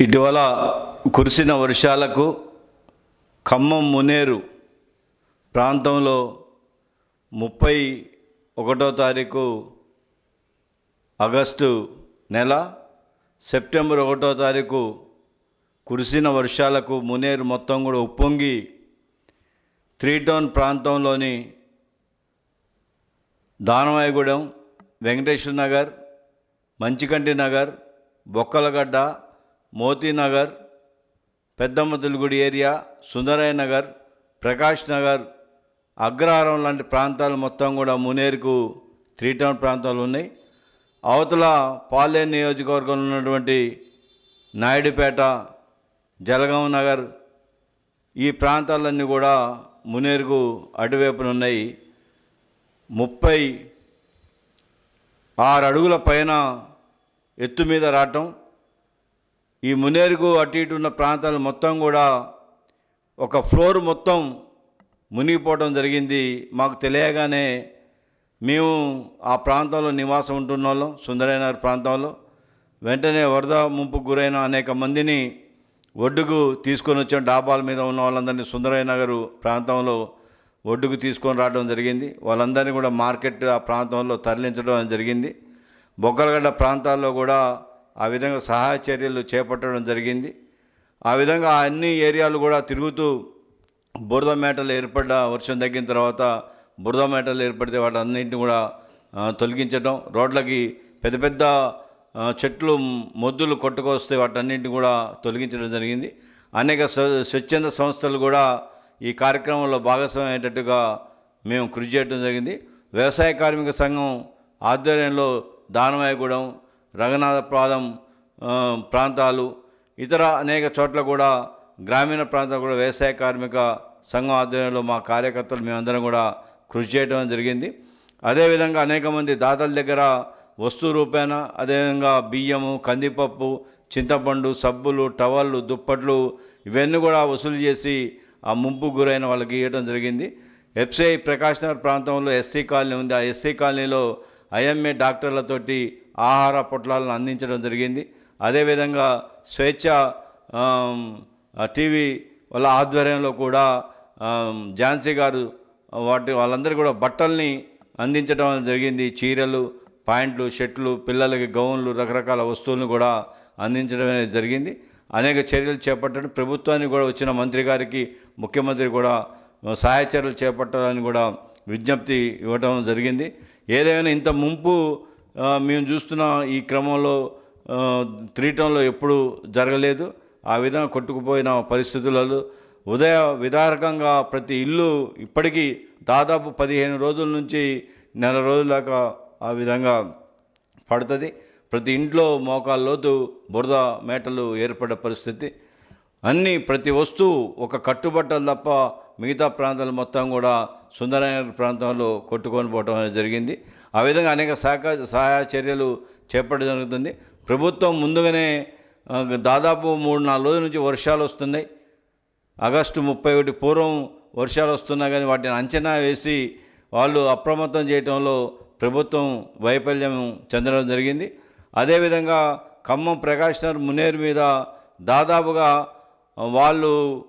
ఇటీవల కురిసిన వర్షాలకు ఖమ్మం మునేరు ప్రాంతంలో ముప్పై ఒకటో తారీఖు ఆగస్టు నెల సెప్టెంబర్ ఒకటో తారీఖు కురిసిన వర్షాలకు మునేరు మొత్తం కూడా ఉప్పొంగి త్రీ టౌన్ ప్రాంతంలోని దానవాయగూడెం వెంకటేశ్వర నగర్ మంచికంటి నగర్ బొక్కలగడ్డ మోతీనగర్ పెద్దమ్మతులగుడి ఏరియా సుందరయ్య నగర్ ప్రకాష్ నగర్ అగ్రహారం లాంటి ప్రాంతాలు మొత్తం కూడా మునేరుకు త్రీ టౌన్ ప్రాంతాలు ఉన్నాయి. అవతల పాలే నియోజకవర్గంలో ఉన్నటువంటి నాయుడుపేట జలగాం నగర్ ఈ ప్రాంతాలన్నీ కూడా మునేరుకు అటువైపున ఉన్నాయి. ముప్పై ఆరు అడుగుల పైన ఎత్తు మీద రావటం ఈ మునేరుకు అటు ఇటు ఉన్న ప్రాంతాలు మొత్తం కూడా ఒక ఫ్లోర్ మొత్తం మునిగిపోవడం జరిగింది. మాకు తెలియగానే మేము ఆ ప్రాంతంలో నివాసం ఉంటున్న వాళ్ళం సుందరనగర్ ప్రాంతంలో. వెంటనే వరద ముంపు గురైన అనేక మందిని ఒడ్డుకు తీసుకొని వచ్చాం. డాబాల మీద ఉన్న వాళ్ళందరినీ సుందరయ్య నగరు ప్రాంతంలో ఒడ్డుకు తీసుకొని రావడం జరిగింది. వాళ్ళందరినీ కూడా మార్కెట్ ఆ ప్రాంతంలో తరలించడం జరిగింది. బొగ్గలగడ్డ ప్రాంతాల్లో కూడా ఆ విధంగా సహాయ చర్యలు చేపట్టడం జరిగింది. ఆ విధంగా అన్ని ఏరియాలు కూడా తిరుగుతూ బురద మేటలు ఏర్పడ్డ వర్షం తగ్గిన తర్వాత బురద మేటలు ఏర్పడితే వాటన్నింటిని కూడా తొలగించడం రోడ్లకి పెద్ద పెద్ద చెట్లు మొద్దులు కొట్టుకొస్తే వాటన్నింటిని కూడా తొలగించడం జరిగింది. అనేక స్వ- స్వచ్ఛంద సంస్థలు కూడా ఈ కార్యక్రమంలో భాగస్వామయ్యేటట్టుగా మేము కృషి చేయడం జరిగింది. వ్యవసాయ కార్మిక సంఘం ఆధ్వర్యంలో దానమాయగూడెం రంగనాథపాలెం ప్రాంతాలు ఇతర అనేక చోట్ల కూడా గ్రామీణ ప్రాంతాలు కూడా వ్యవసాయ కార్మిక సంఘం ఆధ్వర్యంలో మా కార్యకర్తలు మేమందరం కూడా కృషి చేయడం జరిగింది. అదేవిధంగా అనేక మంది దాతల దగ్గర వస్తు రూపేణ అదేవిధంగా బియ్యము కందిపప్పు చింతపండు సబ్బులు టవళ్ళు దుప్పట్లు ఇవన్నీ కూడా వసూలు చేసి ఆ ముంపు గురైన వాళ్ళకి ఇవ్వడం జరిగింది. ఎఫ్సిఐ ప్రకాష్ నగర్ ప్రాంతంలో ఎస్సీ కాలనీ ఉంది. ఆ ఎస్సీ కాలనీలో ఐఎంఏ డాక్టర్లతోటి ఆహార పొట్లాలను అందించడం జరిగింది. అదేవిధంగా స్వేచ్ఛ టీవీ వాళ్ళ ఆధ్వర్యంలో కూడా ఝాన్సీ గారు వాటి వాళ్ళందరూ కూడా బట్టల్ని అందించడం జరిగింది. చీరలు ప్యాంట్లు షర్ట్లు పిల్లలకి గౌన్లు రకరకాల వస్తువులను కూడా అందించడం అనేది జరిగింది. అనేక చర్యలు చేపట్టడం ప్రభుత్వానికి కూడా వచ్చిన మంత్రి గారికి ముఖ్యమంత్రి కూడా సహాయ చర్యలు చేపట్టాలని కూడా విజ్ఞప్తి ఇవ్వడం జరిగింది. ఏదైనా ఇంత ముంపు మేము చూస్తున్న ఈ క్రమంలో త్రీటంలో ఎప్పుడూ ఎప్పుడు జరగలేదు. ఆ విధంగా కొట్టుకుపోయిన పరిస్థితులలో ఉదయ విదారకంగా ప్రతి ఇల్లు ఇప్పటికీ దాదాపు పదిహేను రోజుల నుంచి నెల రోజుల దాకా ఆ విధంగా పడుతుంది. ప్రతి ఇంట్లో మోకాళ్ళ లోతు బురద మేటలు ఏర్పడే పరిస్థితి. అన్నీ ప్రతి వస్తువు ఒక కట్టుబట్టలు తప్ప మిగతా ప్రాంతాలు మొత్తం కూడా సుందరనగర్ ప్రాంతంలో కొట్టుకొని పోవడం అనేది జరిగింది. ఆ విధంగా అనేక సహక సహాయ చర్యలు చేపట్టడం జరుగుతుంది. ప్రభుత్వం ముందుగానే దాదాపు మూడు నాలుగు రోజుల నుంచి వర్షాలు వస్తున్నాయి. ఆగస్టు ముప్పై ఒకటి పూర్వం వర్షాలు వస్తున్నా కానీ వాటిని అంచనా వేసి వాళ్ళు అప్రమత్తం చేయడంలో ప్రభుత్వం వైఫల్యం చెందడం జరిగింది. అదేవిధంగా ఖమ్మం ప్రకాష్ మునేరు మీద దాదాపుగా వాళ్ళు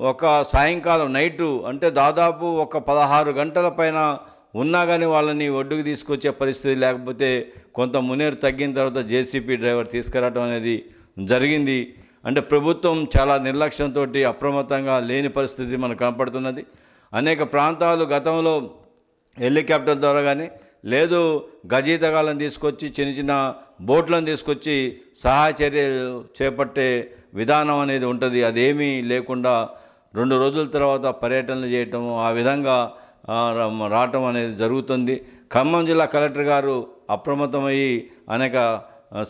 ఒక సాయంకాలం నైటు అంటే దాదాపు ఒక పదహారు గంటల పైన ఉన్నా కానీ వాళ్ళని ఒడ్డుకు తీసుకొచ్చే పరిస్థితి లేకపోతే కొంత మునేరు తగ్గిన తర్వాత జేసీపీ డ్రైవర్ తీసుకురావడం అనేది జరిగింది. అంటే ప్రభుత్వం చాలా నిర్లక్ష్యంతో అప్రమత్తంగా లేని పరిస్థితి మనకు కనపడుతున్నది. అనేక ప్రాంతాలు గతంలో హెలికాప్టర్ ద్వారా కానీ లేదు గజీతగాలను తీసుకొచ్చి చిన్న చిన్న బోట్లను తీసుకొచ్చి సహాయ చర్యలు చేపట్టే విధానం అనేది ఉంటుంది. అదేమీ లేకుండా రెండు రోజుల తర్వాత పర్యటనలు చేయటం ఆ విధంగా రావటం అనేది జరుగుతుంది. ఖమ్మం జిల్లా కలెక్టర్ గారు అప్రమత్తమయ్యి అనేక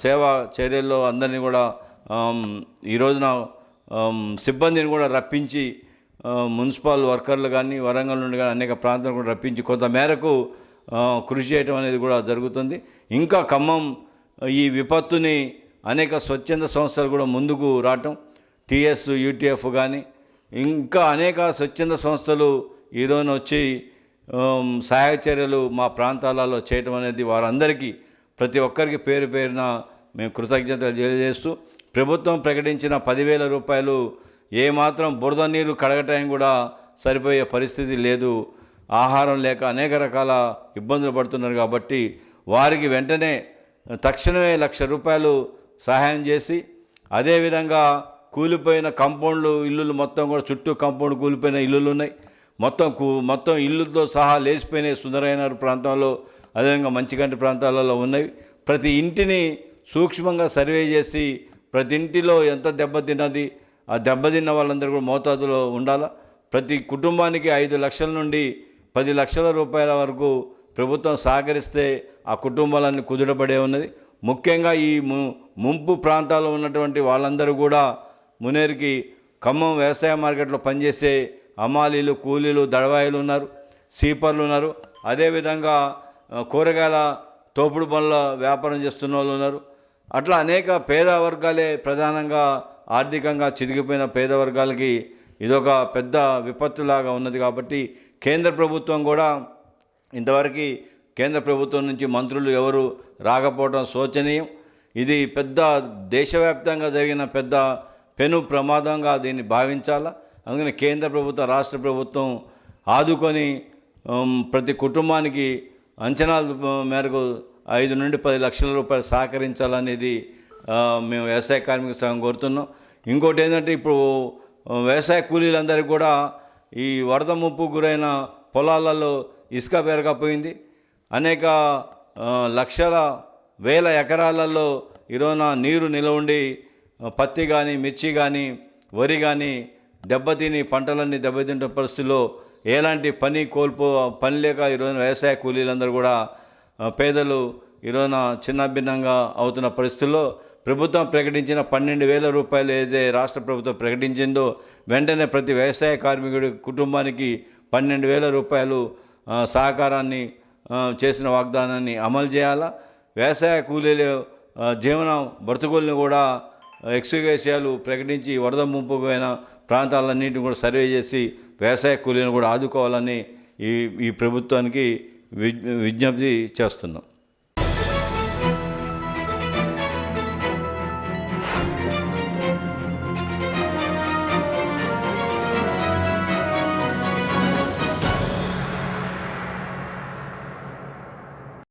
సేవా చర్యల్లో అందరినీ కూడా ఈ రోజున సిబ్బందిని కూడా రప్పించి మున్సిపల్ వర్కర్లు కానీ వరంగల్ నుండి కానీ అనేక ప్రాంతాలు కూడా రప్పించి కొంత మేరకు కృషి చేయటం అనేది కూడా జరుగుతుంది. ఇంకా ఖమ్మం ఈ విపత్తుని అనేక స్వచ్ఛంద సంస్థలు కూడా ముందుకు రావటం. టీఎస్ యూటీఎఫ్ కానీ ఇంకా అనేక స్వచ్ఛంద సంస్థలు ఈరోజు వచ్చి సహాయ చర్యలు మా ప్రాంతాలలో చేయటం అనేది వారందరికీ ప్రతి ఒక్కరికి పేరు పేరున మేము కృతజ్ఞతలు తెలియజేస్తూ ప్రభుత్వం ప్రకటించిన పదివేల రూపాయలు ఏమాత్రం బురద నీరు కడగటానికి కూడా సరిపోయే పరిస్థితి లేదు. ఆహారం లేక అనేక రకాల ఇబ్బందులు పడుతున్నారు కాబట్టి వారికి వెంటనే తక్షణమే లక్ష రూపాయలు సహాయం చేసి అదేవిధంగా కూలిపోయిన కంపౌండ్లు ఇల్లులు మొత్తం కూడా చుట్టూ కంపౌండ్ కూలిపోయిన ఇల్లులు ఉన్నాయి. మొత్తం కు మొత్తం ఇల్లుతో సహా లేచిపోయినాయి సుందరమైన ప్రాంతంలో అదేవిధంగా మంచిగంటి ప్రాంతాలలో ఉన్నవి ప్రతి ఇంటిని సూక్ష్మంగా సర్వే చేసి ప్రతి ఇంటిలో ఎంత దెబ్బతిన్నది ఆ దెబ్బతిన్న వాళ్ళందరూ కూడా మోతాదులో ఉండాలా? ప్రతి కుటుంబానికి ఐదు లక్షల నుండి పది లక్షల రూపాయల వరకు ప్రభుత్వం సహకరిస్తే ఆ కుటుంబాలన్నీ కుదుటపడే ఉన్నది. ముఖ్యంగా ఈ ము ముంపు ప్రాంతాల్లో ఉన్నటువంటి వాళ్ళందరూ కూడా మునేరికి ఖమ్మం వ్యవసాయ మార్కెట్లో పనిచేసే అమ్మాలీలు కూలీలు దడవాయిలు ఉన్నారు సీపర్లు ఉన్నారు. అదేవిధంగా కూరగాయల తోపుడు పనుల వ్యాపారం చేస్తున్న వాళ్ళు ఉన్నారు. అట్లా అనేక పేద వర్గాలే ప్రధానంగా ఆర్థికంగా చిరిగిపోయిన పేద వర్గాలకి ఇదొక పెద్ద విపత్తులాగా ఉన్నది కాబట్టి కేంద్ర ప్రభుత్వం కూడా ఇంతవరకు కేంద్ర ప్రభుత్వం నుంచి మంత్రులు ఎవరు రాకపోవడం శోచనీయం. ఇది పెద్ద దేశవ్యాప్తంగా జరిగిన పెద్ద పెను ప్రమాదంగా దీన్ని భావించాలా? అందుకని కేంద్ర ప్రభుత్వం రాష్ట్ర ప్రభుత్వం ఆదుకొని ప్రతి కుటుంబానికి అంచనాల మేరకు ఐదు నుండి పది లక్షల రూపాయలు సహకరించాలనేది మేము వ్యవసాయ కార్మిక సంఘం కోరుతున్నాం. ఇంకోటి ఏంటంటే ఇప్పుడు వ్యవసాయ కూలీలందరికీ కూడా ఈ వరద ముప్పు గురైన పొలాలలో ఇసుక పెరగపోయింది అనేక లక్షల వేల ఎకరాలలో ఈరోజున నీరు నిలవండి పత్తి కానీ మిర్చి కానీ వరి కానీ దెబ్బతిని పంటలన్నీ దెబ్బతింటున్న పరిస్థితుల్లో ఎలాంటి పని కోల్పో పని లేక ఈరోజు వ్యవసాయ కూలీలందరూ కూడా పేదలు ఈరోజున చిన్నభిన్నంగా అవుతున్న పరిస్థితుల్లో ప్రభుత్వం ప్రకటించిన పన్నెండు వేల రూపాయలు ఏదైతే రాష్ట్ర ప్రభుత్వం ప్రకటించిందో వెంటనే ప్రతి వ్యవసాయ కార్మికుడి కుటుంబానికి పన్నెండు వేల రూపాయలు సహకారాన్ని చేసిన వాగ్దానాన్ని అమలు చేయాలా? వ్యవసాయ కూలీలు జీవనం జీవన బ్రతుకుల్ని కూడా ఎక్స్గ్రేషియాలు ప్రకటించి వరద ముంపుకైన ప్రాంతాలన్నింటిని కూడా సర్వే చేసి వ్యవసాయ కూలీలను కూడా ఆదుకోవాలని ఈ ఈ ప్రభుత్వానికి విజ్ విజ్ఞప్తి చేస్తున్నాం.